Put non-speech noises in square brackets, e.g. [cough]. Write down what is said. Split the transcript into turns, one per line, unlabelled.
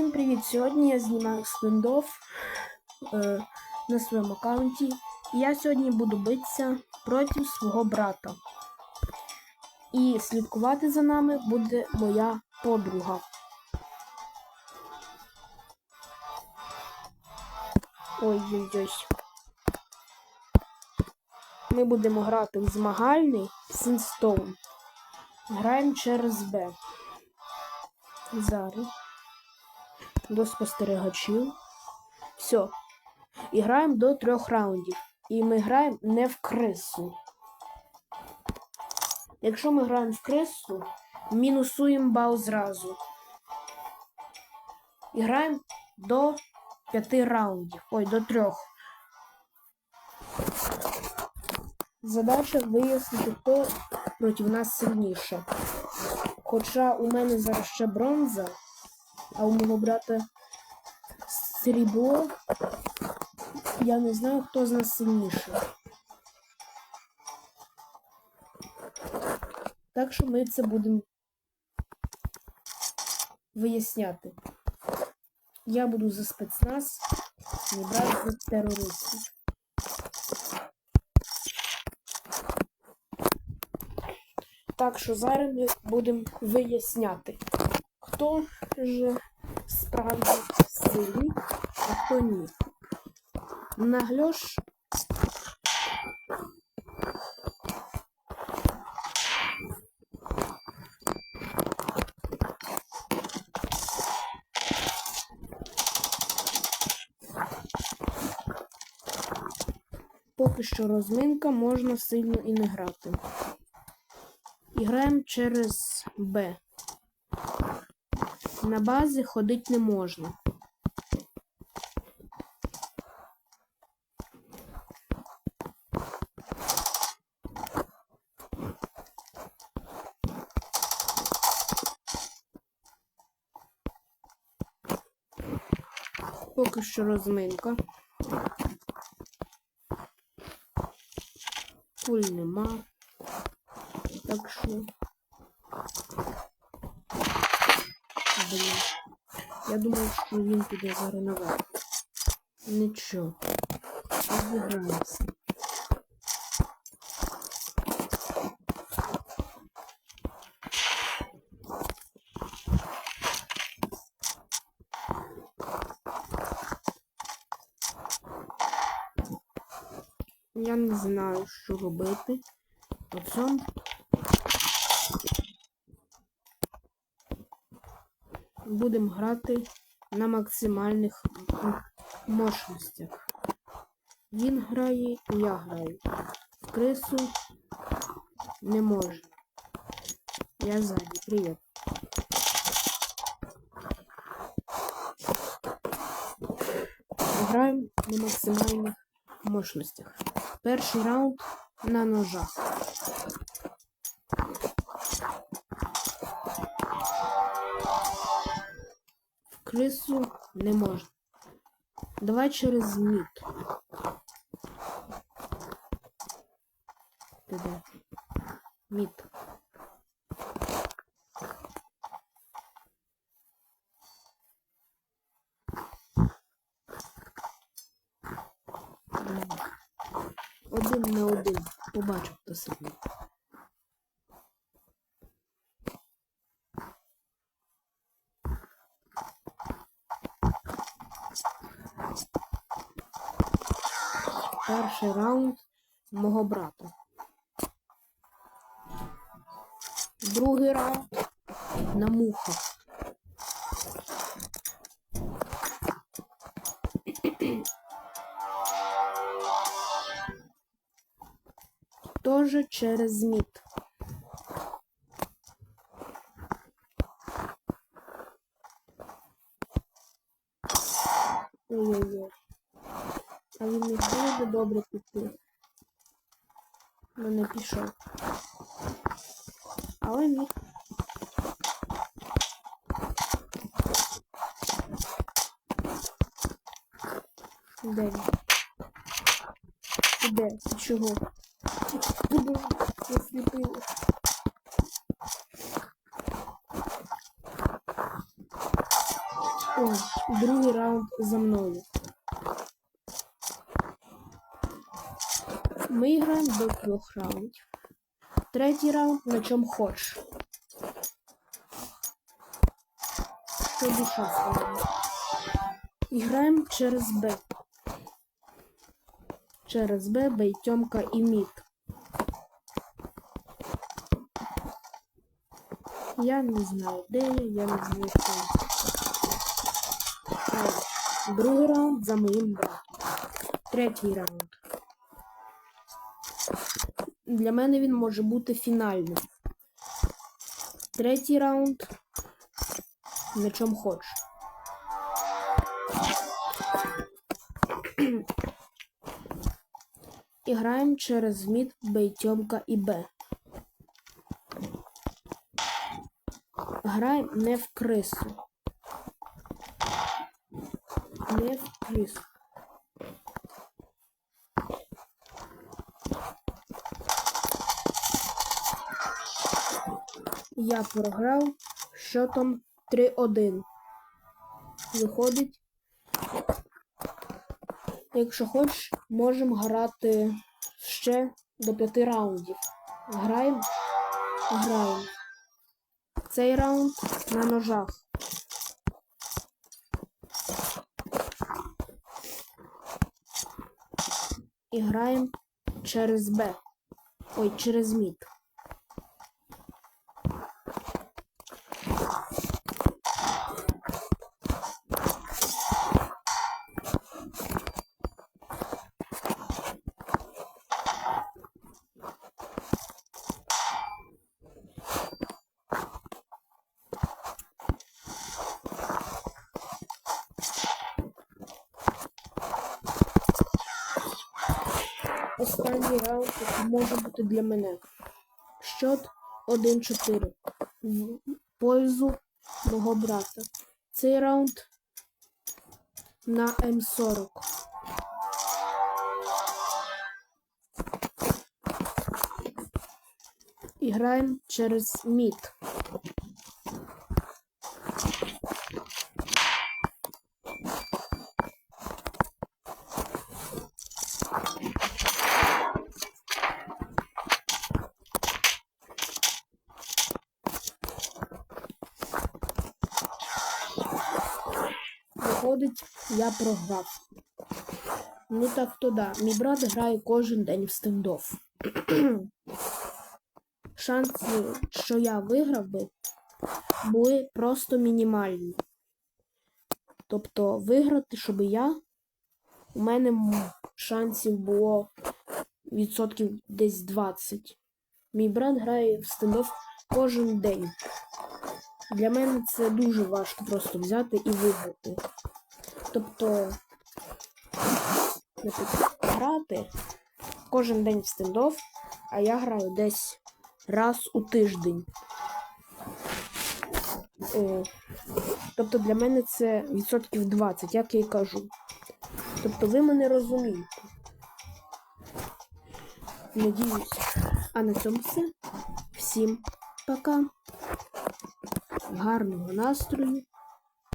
Всім привіт! Сьогодні я знімаю стендов е, на своєму аккаунті. І я сьогодні буду битися проти свого брата. І слідкувати за нами буде моя подруга. Ой-ой-ой. Ми будемо грати в змагальний Сінстоун. Граємо через Б. Зараз. До спостерігачів. Все. І граємо до трьох раундів. І ми граємо не в крису. Якщо ми граємо в крису, мінусуємо бал зразу. І граємо до п'яти раундів. Ой, до трьох. Задача вияснити, хто проти нас сильніше. Хоча у мене зараз ще бронза, а у мого брата срібло, я не знаю, хто з нас сильніший. Так що ми це будемо виясняти. Я буду за спецназ, мій брат за терористів. Так що зараз ми будемо виясняти, хто ж справді сильний, а хто ні. Нагльош. Поки що розминка можна сильно і не грати. І граємо через Б. На базі ходити не можна. Поки що розминка. Пуль нема. Так що. Блін. Я думав, що він піде зараз. Нічого. Розіграємося. Я не знаю, що робити. Оце будемо грати на максимальних мощностях. Він грає, я граю. Крису не можна. Я ззаді. Привіт. Граємо на максимальних мощностях. Перший раунд на ножах. Крису не можна. Давай через мід. Ти де? Мід. Один на один. Побачу, хто сильний. Перший раунд мого брата. Другий раунд на мухах. Тоже через мід. Ой-ой-ой. А він не буде добре піти. Не пішов. Але міг. Де він? Де? Ти чого? Куди засліпило? О, другий раунд за мною. Ми граємо до трьох раундів. Третій раунд на чому хочеш. Що душа скаже. І граємо через Б. Через Б, Бейтьомка і Мід. Я не знаю, де я, я не знаю, що. Другий раунд за моїм братом. Третій раунд. Для мене він може бути фінальним. Третій раунд. На чому хочеш. І граємо через мід, Бейтьомка і Б. Граємо не в крису. Не в крису. Я програв счетом 3-1. Виходить. Якщо хочеш, можемо грати ще до 5 раундів. Граємо? Граємо. Цей раунд на ножах. І граємо через Б. Ой, через мід. Останній раунд може бути для мене. Счет 1-4 в пользу мого брата. Цей раунд на М40. І граємо через мід. Виходить, я програв. Ну так то да. Мій брат грає кожен день в стендоф. [clears throat] Шанси, що я виграв би, були просто мінімальні. Тобто виграти, щоб я, у мене шансів було відсотків десь 20. Мій брат грає в стендоф кожен день. Для мене це дуже важко просто взяти і виграти. Тобто, наприклад, грати кожен день в стендоф, а я граю десь раз у тиждень. О, тобто для мене це відсотків 20, як я й кажу. Тобто ви мене розумієте. Надіюсь. А на цьому все. Всім пока. Гарного настрою